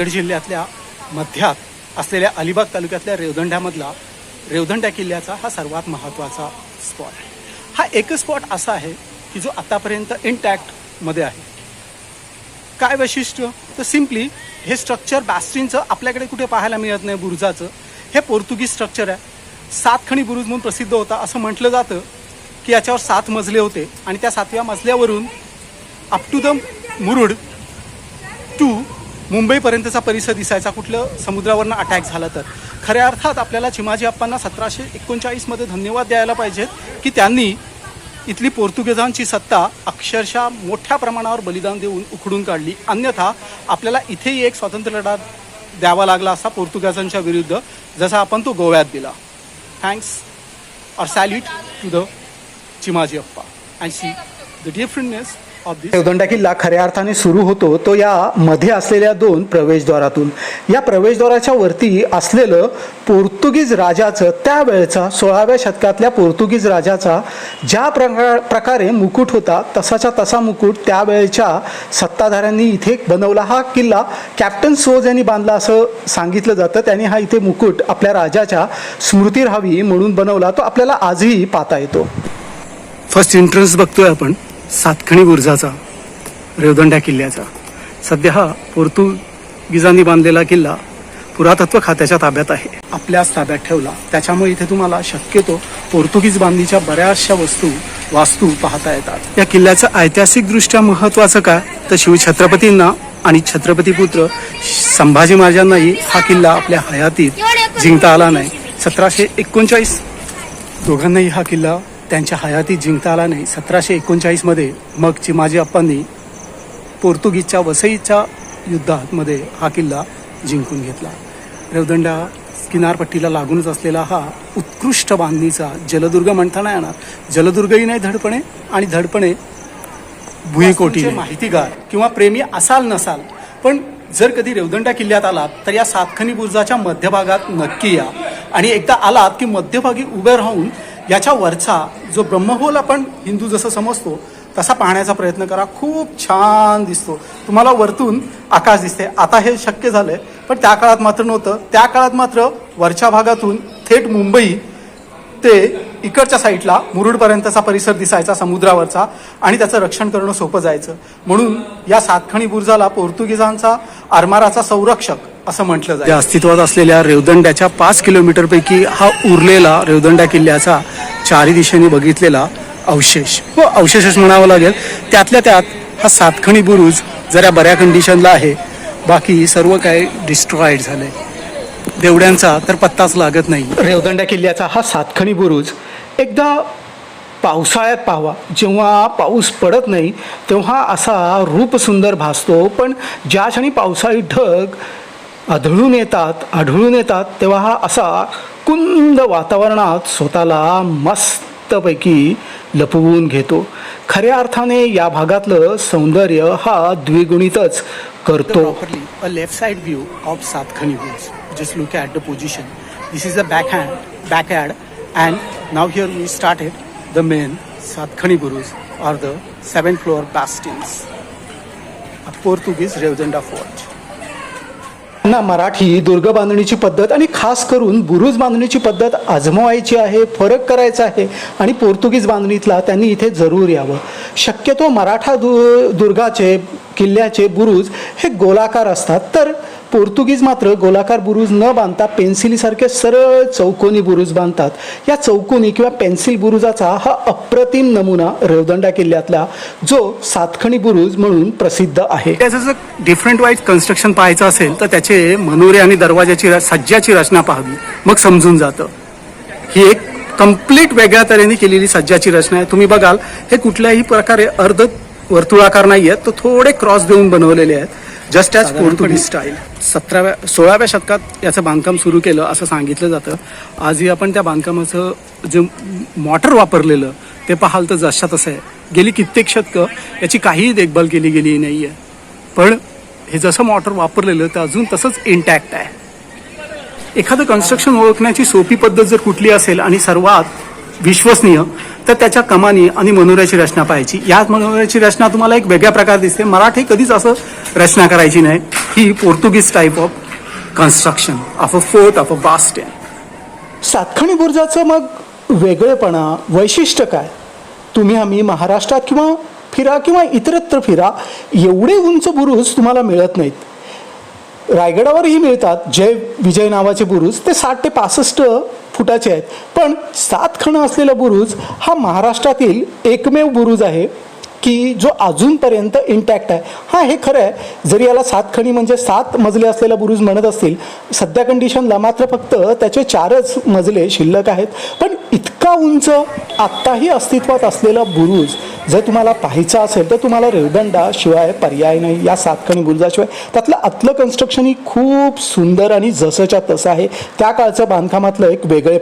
नांदेड जिल्ह्यातल्या मध्यात असलेल्या अलिबाग तालुक्यातल्या रेवदंड्यामधला रेवदंड्या किल्ल्याचा हा सर्वात महत्त्वाचा स्पॉट आहे. हा एकच स्पॉट असा आहे की जो आतापर्यंत इंटॅक्टमध्ये आहे. काय वैशिष्ट्य? तर सिम्पली हे स्ट्रक्चर बॅस्टिनचं आपल्याकडे कुठे पाहायला मिळत नाही बुरुजाचं. हे पोर्तुगीज स्ट्रक्चर आहे. सातखणी बुरुज म्हणून प्रसिद्ध होता असं म्हटलं जातं की याच्यावर सात मजले होते आणि त्या सातव्या मजल्यावरून up to the Murud to मुंबईपर्यंतचा परिसर दिसायचा कुठलं? समुद्रावरनं अटॅक झाला तर. खऱ्या अर्थात आपल्याला चिमाजी अप्पांना सतराशे एकोणचाळीसमध्ये धन्यवाद द्यायला पाहिजेत की त्यांनी इथली पोर्तुगेजांची सत्ता अक्षरशः मोठ्या प्रमाणावर बलिदान देऊन उखडून काढली. अन्यथा आपल्याला इथेही एक स्वातंत्र्य लढा द्यावा लागला असा पोर्तुगेजांच्या विरुद्ध जसा आपण तो गोव्यात दिला. थँक्स और salute to the Chimaji Appa and see the differentness of this Revdanda किल्ला खऱ्या अर्थाने सुरू होतो तो या मध्ये असलेल्या दोन प्रवेशद्वारातून. या प्रवेशद्वाराच्या वरती असलेलं पोर्तुगीज राजाचं त्यावेळचा सोळाव्या शतकातल्या पोर्तुगीज राजाचा ज्या प्रकार प्रकारे मुकुट होता तसाच्या तसा मुकुट त्यावेळच्या सत्ताधाऱ्यांनी इथे बनवला. हा किल्ला कॅप्टन सोज यांनी बांधला असं सांगितलं जातं. त्यांनी हा इथे मुकुट आपल्या राजाच्या स्मृती राहावी म्हणून बनवला. तो आपल्याला आजही पाहता येतो. फर्स्ट एंट्रन्स बघतोय आपण. सातखणी बुर्जाचा रेवदंड्या किल्ल्याचा. सध्या हा पोर्तुगीजांनी बांधलेला किल्ला पुरातत्व खात्याच्या ताब्यात आहे. आपल्याच ताब्यात ठेवला. त्याच्यामुळे इथे तुम्हाला शक्यतो पोर्तुगीज बांधणीच्या बऱ्याचशा वस्तू वास्तू पाहता येतात. या किल्ल्याचं ऐतिहासिकदृष्ट्या महत्त्वाचं काय? तर शिवछत्रपतींना आणि छत्रपती पुत्र संभाजी महाराजांनाही हा किल्ला आपल्या हयातीत जिंकता आला नाही. सतराशे एकोणचाळीस दोघांनाही हा किल्ला त्यांच्या हयातीत जिंकता आला नाही. सतराशे एकोणचाळीसमध्ये मग चिमाजी अप्पांनी पोर्तुगीजच्या वसईच्या युद्धामध्ये हा किल्ला जिंकून घेतला. रेवदंडा किनारपट्टीला लागूनच असलेला हा उत्कृष्ट बांधणीचा जलदुर्ग म्हणता नाही येणार. जलदुर्गही नाही धडपणे आणि धडपणे भुईकोटी माहितीगार किंवा प्रेमी असाल नसाल पण जर कधी रेवदंडा किल्ल्यात आलात तर या सातखनी बुर्जाच्या मध्यभागात नक्की या. आणि एकदा आलात की मध्यभागी उभे राहून याच्या वरचा जो ब्रह्महोल आपण हिंदू जसं समजतो तसा पाहण्याचा प्रयत्न करा. खूप छान दिसतो. तुम्हाला वरतून आकाश दिसते आता हे शक्य झालं आहे पण त्या काळात मात्र नव्हतं. त्या काळात मात्र वरच्या भागातून थेट मुंबई ते इकडच्या साईडला मुरुडपर्यंतचा परिसर दिसायचा समुद्रावरचा आणि त्याचं रक्षण करणं सोपं जायचं. म्हणून या सातखणी बुर्जाला पोर्तुगीजांचा आरमाराचा संरक्षक असं म्हटलं जाईल. अस्तित्वात असलेल्या रेवदंड्याच्या पाच किलोमीटरपैकी हा उरलेला रेवदंडा किल्ल्याचा चारी दिशेने बघितलेला अवशेष. हो अवशेषच म्हणावं लागेल. त्यातल्या त्यात हा सातखणी बुरुज जरा बऱ्या कंडिशनला आहे. बाकी सर्व काही डिस्ट्रॉईड झालंय. देवड्यांचा तर पत्ताच लागत नाही. रेवदंड्या किल्ल्याचा हा सातखणी बुरुज एकदा पावसाळ्यात पाहावा. जेव्हा पाऊस पडत नाही तेव्हा असा रूप सुंदर भासतो. पण ज्या क्षणी पावसाळी ढग आढळून येतात आढळून येतात तेव्हा हा असा कुंद वातावरणात स्वतःला मस्तपैकी लपवून घेतो. खऱ्या अर्थाने या भागातलं सौंदर्य हा द्विगुणितच करतो. Left side view of Satkhani just look at the position this is the back hand and now here we start it the main Satkhani gurus or the seven floor bastions Portuguese Revdanda fort ना मराठी दुर्ग बांधणीची पद्धत आणि खास करून बुरुज बांधणीची पद्धत आजमवायची आहे फरक करायचा आहे आणि पोर्तुगीज बांधणीतला त्यांनी इथे जरूर यावं. शक्यतो मराठा दु दुर्गाचे किल्ल्याचे बुरुज हे गोलाकार असतात. तर पोर्तुगीज मात्र गोलाकार बुरुज न बांधता पेन्सिलीसारखे सरळ चौकोनी बुरुज बांधतात. या चौकोनी किंवा पेन्सिल बुरुजाचा हा अप्रतिम नमुना रेवदंडा किल्ल्यातला जो सातखणी बुरुज म्हणून प्रसिद्ध आहे. त्याचं जर डिफरंट वाईज कन्स्ट्रक्शन पाहायचं असेल तर त्याचे मनोरे आणि दरवाजाची र- सज्जाची रचना पाहावी. मग समजून जातं. ही एक कंप्लीट वेगळ्या तऱ्हेने केलेली सज्जाची रचना आहे. तुम्ही बघाल हे कुठल्याही प्रकारे अर्ध वर्तुळाकार नाही आहेत तर थोडे क्रॉस देऊन बनवलेले आहेत. जस्ट ॲज पोर्तुगीज स्टाईल सतराव्या सोळाव्या शतकात याचं बांधकाम सुरू केलं असं सांगितलं जातं. आजही आपण त्या बांधकामाचं जे मॉटर वापरलेलं ते पाहाल तर जशा तसं आहे. गेली कित्येक शतकं याची काहीही देखभाल केली गेली नाही आहे पण हे जसं मॉटर वापरलेलं तर अजून तसंच इंटॅक्ट आहे. एखादं कन्स्ट्रक्शन ओळखण्याची सोपी पद्धत जर कुठली असेल आणि सर्वात विश्वसनीय तर त्याच्या कमानी आणि मनोऱ्याची रचना पाहायची. या मनोऱ्याची रचना तुम्हाला एक वेगळ्या प्रकारे दिसते. मराठी कधीच असं रचना करायची नाही. ही Portuguese type of construction of a fort of a bast Satkhani बुर्जाचं मग वेगळेपणा वैशिष्ट्य काय? तुम्ही आम्ही महाराष्ट्रात किंवा फिरा किंवा इतरत्र फिरा एवढे उंच बुरुज तुम्हाला मिळत नाहीत. रायगडावरही मिळतात. जय विजय नावाचे बुरुज ते साठ ते पासष्ट फुटाचे आहेत. पण सात खणं असलेला बुरुज हा महाराष्ट्रातील एकमेव बुरुज आहे की जो अजूनपर्यंत इंटॅक्ट आहे. हां हे खरं आहे. जरी याला सात खणी म्हणजे सात मजले असलेला बुरुज म्हणत असतील सध्या कंडिशनला मात्र फक्त त्याचे चारच मजले शिल्लक आहेत. पण इतका उंच आत्ताही अस्तित्वात असलेला बुरुज जर तुम्हाला पाहायचं असेल तर तुम्हाला रेवदंडा शिवाय पर्याय नाही. या सातखणी बुरुजाशिवाय. त्यातलं आतलं कन्स्ट्रक्शन ही खूप सुंदर आणि जसंच्या तसं आहे. त्या काळचं बांधकामातलं एक वेगळे